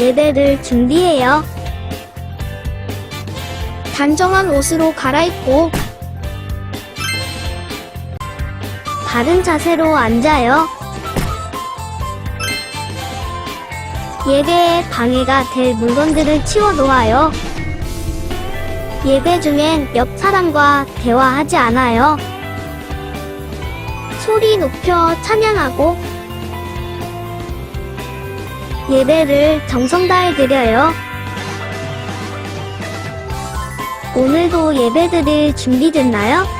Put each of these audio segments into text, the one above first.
예배를 준비해요. 단정한 옷으로 갈아입고 바른 자세로 앉아요. 예배에 방해가 될 물건들을 치워 놓아요. 예배 중엔 옆 사람과 대화하지 않아요. 소리 높여 찬양하고 예배를 정성 다해 드려요. 오늘도 예배 드릴 준비 됐나요?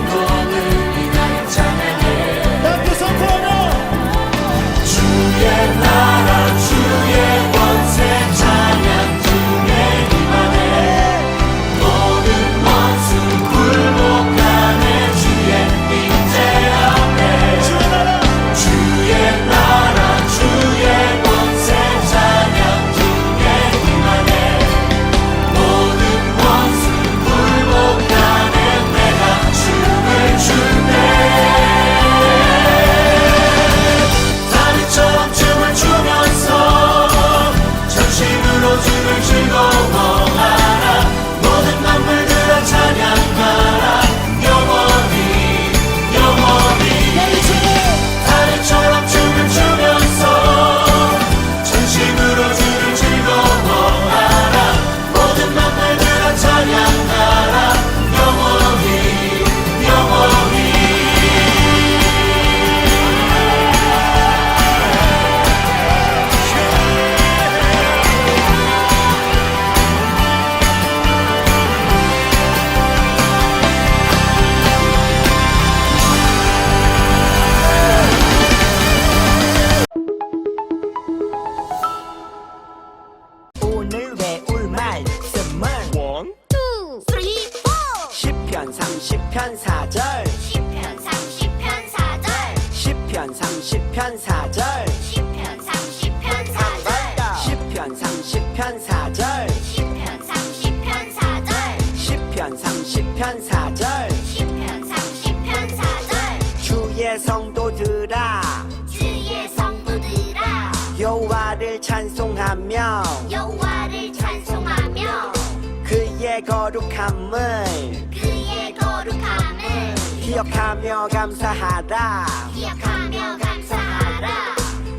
감사하라 기억하며 감사하라.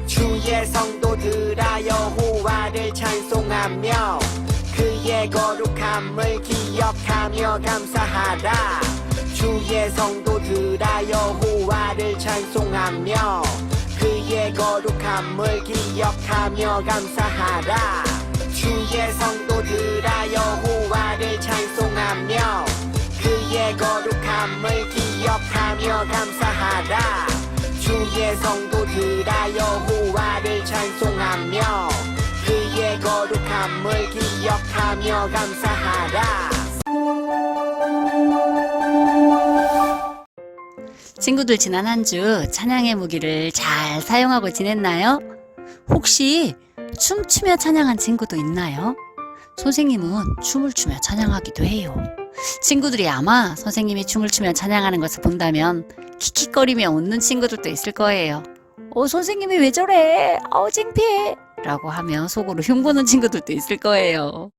주의 성도들아 여호와를 찬송하며 그의 거룩함을 기억하며 감사하라. 주의 성도들아 여호와를 찬송하며 그의 거룩함을 기억하며 감사하라. 주의 성도들아 여호와를 찬송하며 그의 거룩함을 기억하며 감사하라 주의 성도들아 여호와를 찬송하며 그의 거룩함을 기억하며 감사하라 친구들 지난 한 주 찬양의 무기를 잘 사용하고 지냈나요? 혹시 춤추며 찬양한 친구도 있나요? 선생님은 춤을 추며 찬양하기도 해요. 친구들이 아마 선생님이 춤을 추며 찬양하는 것을 본다면 킥킥거리며 웃는 친구들도 있을 거예요. 어, 선생님이 왜 저래? 아우, 창피해. 라고 하며 속으로 흉보는 친구들도 있을 거예요.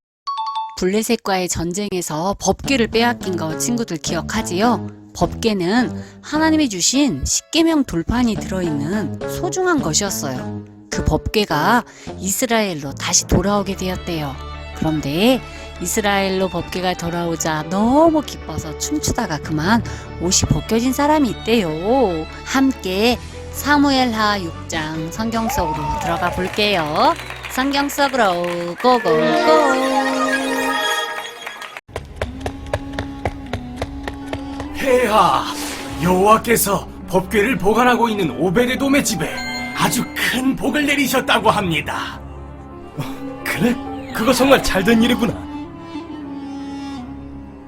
블레셋과의 전쟁에서 법궤를 빼앗긴 거 친구들 기억하지요? 법궤는 하나님이 주신 십계명 돌판이 들어있는 소중한 것이었어요. 그 법궤가 이스라엘로 다시 돌아오게 되었대요. 그런데 이스라엘로 법궤가 돌아오자 너무 기뻐서 춤추다가 그만 옷이 벗겨진 사람이 있대요. 함께 사무엘하 6장 성경 속으로 들어가 볼게요. 성경 속으로 고고고. 폐하 여호와께서 법궤를 보관하고 있는 오베데돔의 집에 아주 큰 복을 내리셨다고 합니다. 어, 그래? 그거 정말 잘 된 일이구나.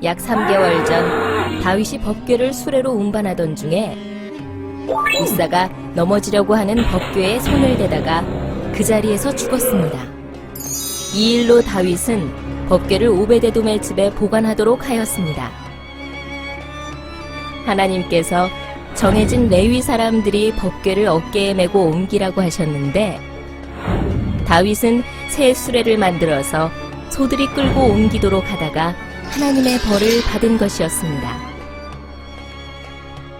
약 3개월 전 다윗이 법궤를 수레로 운반하던 중에 우사가 넘어지려고 하는 법궤에 손을 대다가 그 자리에서 죽었습니다. 이 일로 다윗은 법궤를 오베데돔의 집에 보관하도록 하였습니다. 하나님께서 정해진 레위 사람들이 법궤를 어깨에 메고 옮기라고 하셨는데 다윗은 새 수레를 만들어서 소들이 끌고 옮기도록 하다가 하나님의 벌을 받은 것이었습니다.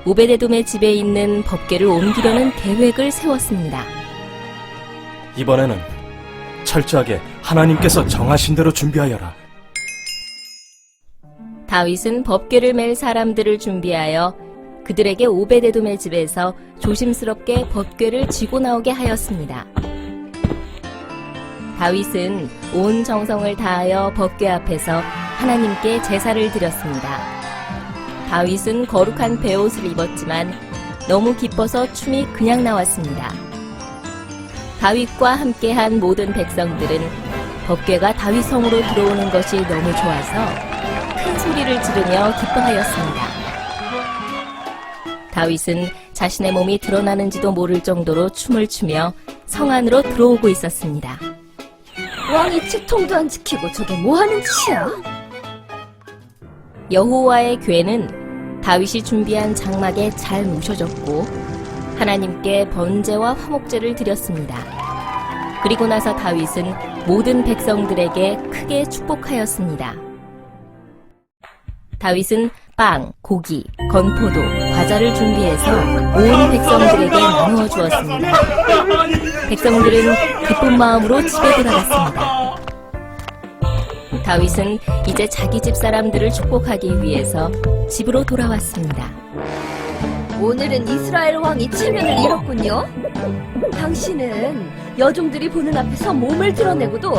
오베데돔의 집에 있는 법궤를 옮기려는 계획을 세웠습니다. 이번에는 철저하게 하나님께서 정하신 대로 준비하여라. 다윗은 법궤를 맬 사람들을 준비하여 그들에게 오베데돔의 집에서 조심스럽게 법궤를 지고 나오게 하였습니다. 다윗은 온 정성을 다하여 법궤 앞에서 하나님께 제사를 드렸습니다. 다윗은 거룩한 베옷을 입었지만 너무 기뻐서 춤이 그냥 나왔습니다. 다윗과 함께한 모든 백성들은 법궤가 다윗 성으로 들어오는 것이 너무 좋아서 큰 소리를 지르며 기뻐하였습니다. 다윗은 자신의 몸이 드러나는지도 모를 정도로 춤을 추며 성 안으로 들어오고 있었습니다. 왕이 치통도 안 지키고 저게 뭐 하는 짓이야? 여호와의 궤는 다윗이 준비한 장막에 잘 모셔졌고 하나님께 번제와 화목제를 드렸습니다. 그리고 나서 다윗은 모든 백성들에게 크게 축복하였습니다. 다윗은 빵, 고기, 건포도, 과자를 준비해서 온 백성들에게 나누어 주었습니다. 백성들은 기쁜 마음으로 집에 돌아갔습니다. 다윗은 이제 자기 집 사람들을 축복하기 위해서 집으로 돌아왔습니다. 오늘은 이스라엘 왕이 체면을 잃었군요. 당신은 여종들이 보는 앞에서 몸을 드러내고도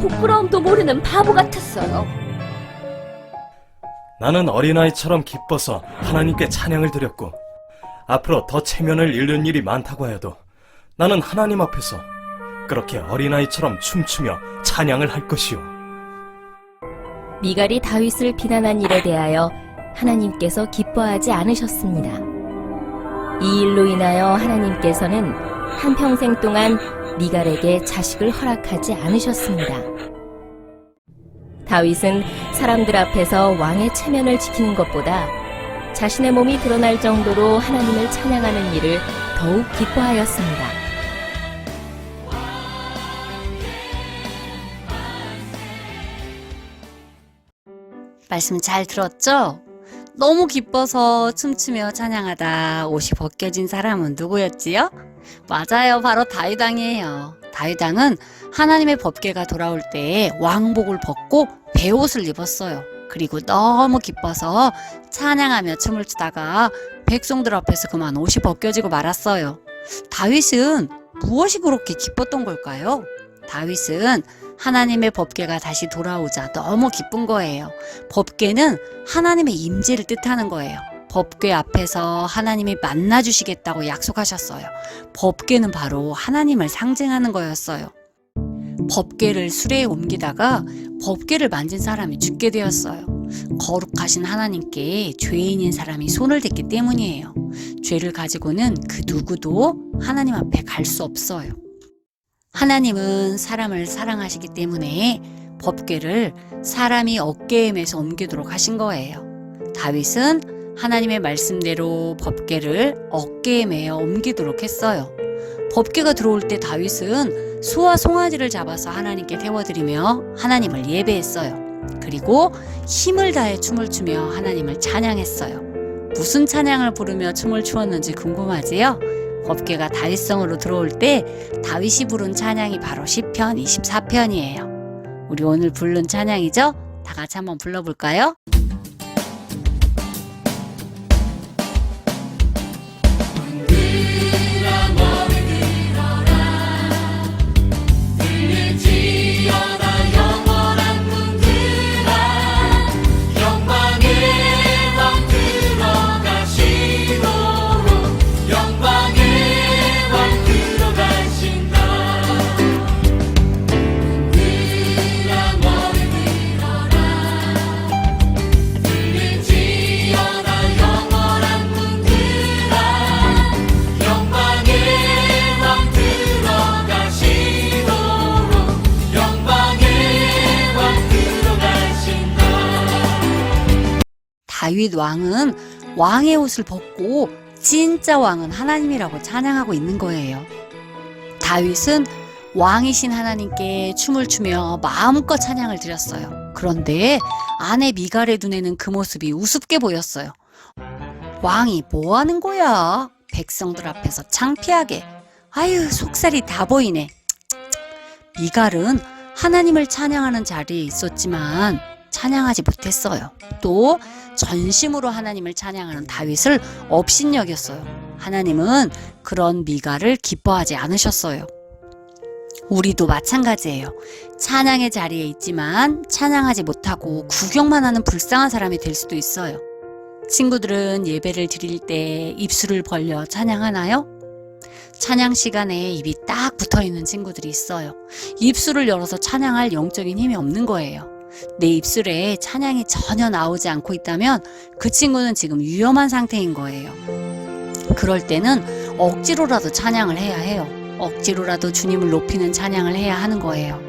부끄러움도 모르는 바보 같았어요. 나는 어린아이처럼 기뻐서 하나님께 찬양을 드렸고 앞으로 더 체면을 잃는 일이 많다고 해도 나는 하나님 앞에서 그렇게 어린아이처럼 춤추며 찬양을 할 것이요. 미갈이 다윗을 비난한 일에 대하여 하나님께서 기뻐하지 않으셨습니다. 이 일로 인하여 하나님께서는 한평생 동안 미갈에게 자식을 허락하지 않으셨습니다. 다윗은 사람들 앞에서 왕의 체면을 지키는 것보다 자신의 몸이 드러날 정도로 하나님을 찬양하는 일을 더욱 기뻐하였습니다. 말씀 잘 들었죠? 너무 기뻐서 춤추며 찬양하다 옷이 벗겨진 사람은 누구였지요? 맞아요. 바로 다윗왕이에요. 다윗왕은 하나님의 법궤가 돌아올 때 왕복을 벗고 베옷을 입었어요. 그리고 너무 기뻐서 찬양하며 춤을 추다가 백성들 앞에서 그만 옷이 벗겨지고 말았어요. 다윗은 무엇이 그렇게 기뻤던 걸까요? 다윗은 하나님의 법궤가 다시 돌아오자 너무 기쁜 거예요. 법궤는 하나님의 임재를 뜻하는 거예요. 법궤 앞에서 하나님이 만나 주시겠다고 약속하셨어요. 법궤는 바로 하나님을 상징하는 거였어요. 법궤를 수레에 옮기다가 법궤를 만진 사람이 죽게 되었어요. 거룩하신 하나님께 죄인인 사람이 손을 댔기 때문이에요. 죄를 가지고는 그 누구도 하나님 앞에 갈 수 없어요. 하나님은 사람을 사랑하시기 때문에 법궤를 사람이 어깨에 매서 옮기도록 하신 거예요. 다윗은 하나님의 말씀대로 법궤를 어깨에 매어 옮기도록 했어요. 법궤가 들어올 때 다윗은 소와 송아지를 잡아서 하나님께 태워드리며 하나님을 예배했어요. 그리고 힘을 다해 춤을 추며 하나님을 찬양했어요. 무슨 찬양을 부르며 춤을 추었는지 궁금하지요? 법궤가 다윗성으로 들어올 때 다윗이 부른 찬양이 바로 시편 24편이에요. 우리 오늘 부른 찬양이죠? 다 같이 한번 불러볼까요? 다윗 왕은 왕의 옷을 벗고 진짜 왕은 하나님이라고 찬양하고 있는 거예요. 다윗은 왕이신 하나님께 춤을 추며 마음껏 찬양을 드렸어요. 그런데 아내 미갈의 눈에는 그 모습이 우습게 보였어요. 왕이 뭐 하는 거야? 백성들 앞에서 창피하게. 아유, 속살이 다 보이네. 미갈은 하나님을 찬양하는 자리에 있었지만 찬양하지 못했어요. 또 전심으로 하나님을 찬양하는 다윗을 업신여겼어요. 하나님은 그런 미갈을 기뻐하지 않으셨어요. 우리도 마찬가지예요. 찬양의 자리에 있지만 찬양하지 못하고 구경만 하는 불쌍한 사람이 될 수도 있어요. 친구들은 예배를 드릴 때 입술을 벌려 찬양하나요? 찬양 시간에 입이 딱 붙어 있는 친구들이 있어요. 입술을 열어서 찬양할 영적인 힘이 없는 거예요. 내 입술에 찬양이 전혀 나오지 않고 있다면 그 친구는 지금 위험한 상태인 거예요. 그럴 때는 억지로라도 찬양을 해야 해요. 억지로라도 주님을 높이는 찬양을 해야 하는 거예요.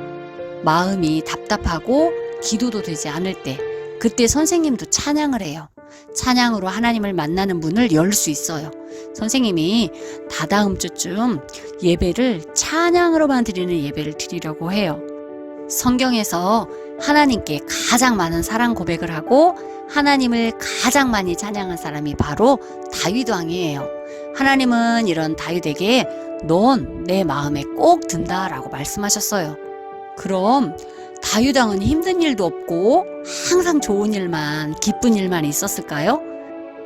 마음이 답답하고 기도도 되지 않을 때, 그때 선생님도 찬양을 해요. 찬양으로 하나님을 만나는 문을 열 수 있어요. 선생님이 다다음 주쯤 예배를 찬양으로만 드리는 예배를 드리려고 해요. 성경에서 하나님께 가장 많은 사랑 고백을 하고 하나님을 가장 많이 찬양한 사람이 바로 다윗 왕이에요. 하나님은 이런 다윗에게 넌 내 마음에 꼭 든다라고 말씀하셨어요. 그럼 다윗 왕은 힘든 일도 없고 항상 좋은 일만 기쁜 일만 있었을까요?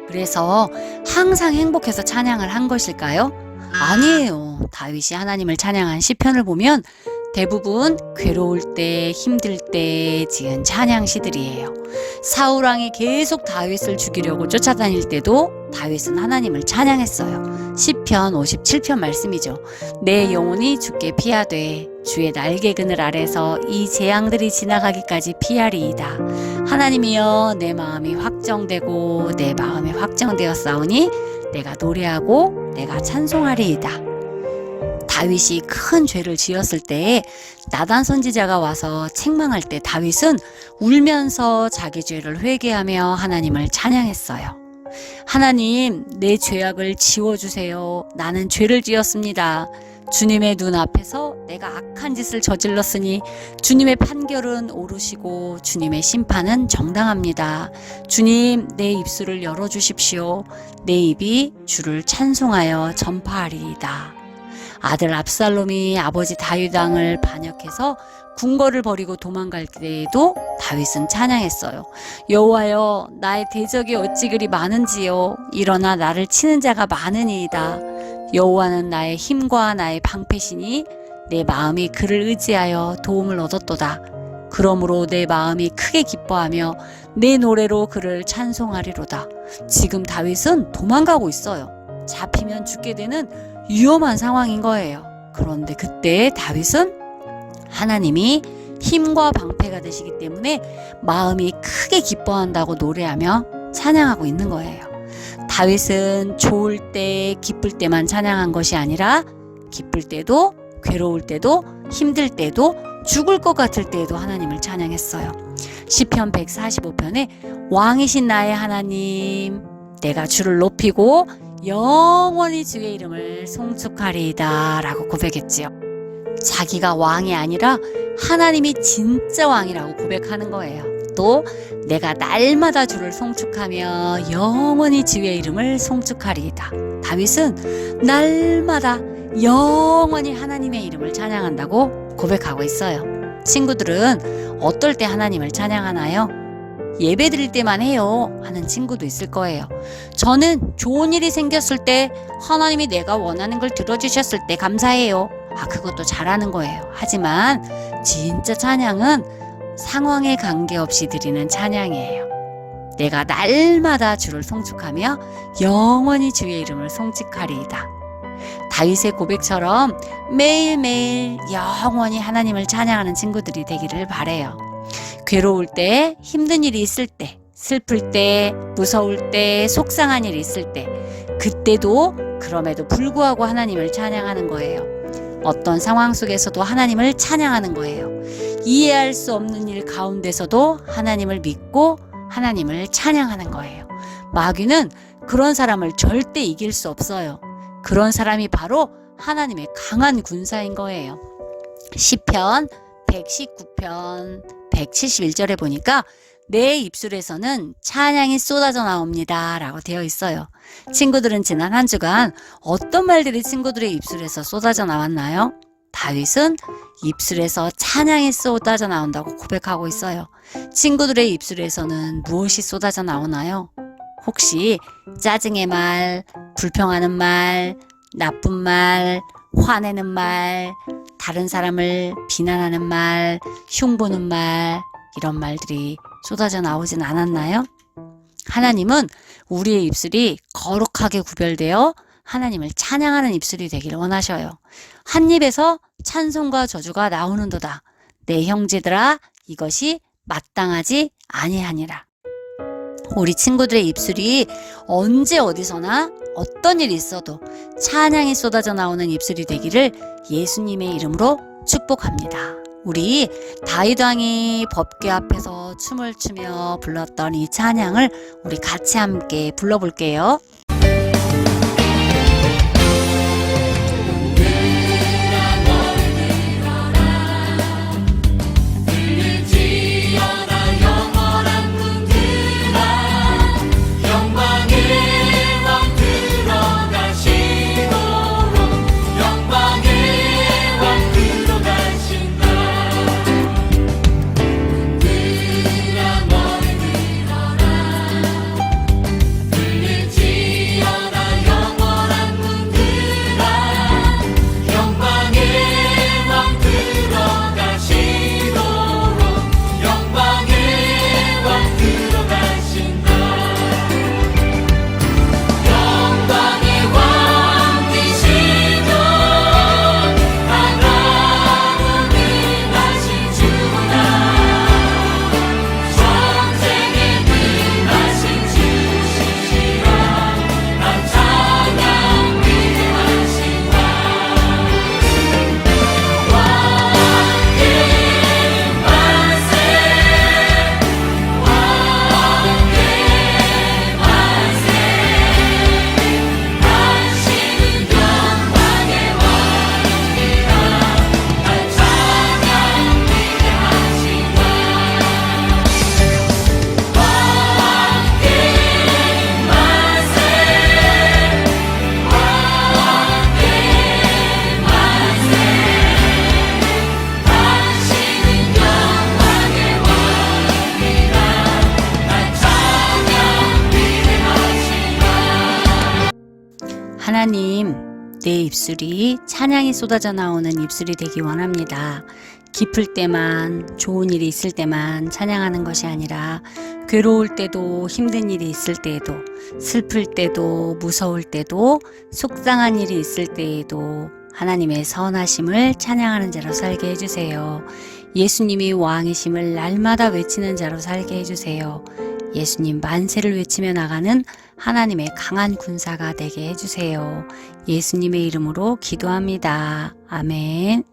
그래서 항상 행복해서 찬양을 한 것일까요? 아니에요. 다윗이 하나님을 찬양한 시편을 보면 대부분 괴로울 때, 힘들 때 지은 찬양 시들이에요. 사울 왕이 계속 다윗을 죽이려고 쫓아다닐 때도 다윗은 하나님을 찬양했어요. 시편 57편 말씀이죠. 내 영혼이 주께 피하되 주의 날개 그늘 아래서 이 재앙들이 지나가기까지 피하리이다. 하나님이여 내 마음이 확정되고 내 마음이 확정되었사오니 내가 노래하고 내가 찬송하리이다. 다윗이 큰 죄를 지었을 때에 나단 선지자가 와서 책망할 때 다윗은 울면서 자기 죄를 회개하며 하나님을 찬양했어요. 하나님, 내 죄악을 지워주세요. 나는 죄를 지었습니다. 주님의 눈 앞에서 내가 악한 짓을 저질렀으니 주님의 판결은 옳으시고 주님의 심판은 정당합니다. 주님, 내 입술을 열어주십시오. 내 입이 주를 찬송하여 전파하리이다. 아들 압살롬이 아버지 다윗 왕을 반역해서 궁궐을 버리고 도망갈 때에도 다윗은 찬양했어요. 여호와여 나의 대적이 어찌 그리 많은지요 일어나 나를 치는 자가 많으니이다. 여호와는 나의 힘과 나의 방패시니 내 마음이 그를 의지하여 도움을 얻었도다. 그러므로 내 마음이 크게 기뻐하며 내 노래로 그를 찬송하리로다. 지금 다윗은 도망가고 있어요. 잡히면 죽게 되는 위험한 상황인 거예요. 그런데 그때 다윗은 하나님이 힘과 방패가 되시기 때문에 마음이 크게 기뻐한다고 노래하며 찬양하고 있는 거예요. 다윗은 좋을 때, 기쁠 때만 찬양한 것이 아니라 기쁠 때도, 괴로울 때도, 힘들 때도, 죽을 것 같을 때에도 하나님을 찬양했어요. 시편 145편에 왕이신 나의 하나님, 내가 주를 높이고 영원히 주의 이름을 송축하리이다 라고 고백했지요. 자기가 왕이 아니라 하나님이 진짜 왕이라고 고백하는 거예요. 또 내가 날마다 주를 송축하며 영원히 주의 이름을 송축하리이다. 다윗은 날마다 영원히 하나님의 이름을 찬양한다고 고백하고 있어요. 친구들은 어떨 때 하나님을 찬양하나요? 예배 드릴 때만 해요 하는 친구도 있을 거예요. 저는 좋은 일이 생겼을 때 하나님이 내가 원하는 걸 들어주셨을 때 감사해요. 아, 그것도 잘하는 거예요. 하지만 진짜 찬양은 상황에 관계없이 드리는 찬양이에요. 내가 날마다 주를 송축하며 영원히 주의 이름을 송축하리이다. 다윗의 고백처럼 매일매일 영원히 하나님을 찬양하는 친구들이 되기를 바래요. 괴로울 때, 힘든 일이 있을 때, 슬플 때, 무서울 때, 속상한 일이 있을 때, 그때도 그럼에도 불구하고 하나님을 찬양하는 거예요. 어떤 상황 속에서도 하나님을 찬양하는 거예요. 이해할 수 없는 일 가운데서도 하나님을 믿고 하나님을 찬양하는 거예요. 마귀는 그런 사람을 절대 이길 수 없어요. 그런 사람이 바로 하나님의 강한 군사인 거예요. 시편 119편 171절에 보니까 내 입술에서는 찬양이 쏟아져 나옵니다. 라고 되어 있어요. 친구들은 지난 한 주간 어떤 말들이 친구들의 입술에서 쏟아져 나왔나요? 다윗은 입술에서 찬양이 쏟아져 나온다고 고백하고 있어요. 친구들의 입술에서는 무엇이 쏟아져 나오나요? 혹시 짜증의 말, 불평하는 말, 나쁜 말, 화내는 말, 다른 사람을 비난하는 말, 흉보는 말, 이런 말들이 쏟아져 나오진 않았나요? 하나님은 우리의 입술이 거룩하게 구별되어 하나님을 찬양하는 입술이 되기를 원하셔요. 한 입에서 찬송과 저주가 나오는도다. 내 형제들아 이것이 마땅하지 아니하니라. 우리 친구들의 입술이 언제 어디서나 어떤 일이 있어도 찬양이 쏟아져 나오는 입술이 되기를 예수님의 이름으로 축복합니다. 우리 다윗 왕이 법궤 앞에서 춤을 추며 불렀던 이 찬양을 우리 같이 함께 불러볼게요. 하나님, 내 입술이 찬양이 쏟아져 나오는 입술이 되기 원합니다. 기쁠 때만, 좋은 일이 있을 때만 찬양하는 것이 아니라 괴로울 때도, 힘든 일이 있을 때에도, 슬플 때도, 무서울 때도, 속상한 일이 있을 때에도 하나님의 선하심을 찬양하는 자로 살게 해주세요. 예수님이 왕이심을 날마다 외치는 자로 살게 해주세요. 예수님 만세를 외치며 나가는 하나님의 강한 군사가 되게 해주세요. 예수님의 이름으로 기도합니다. 아멘.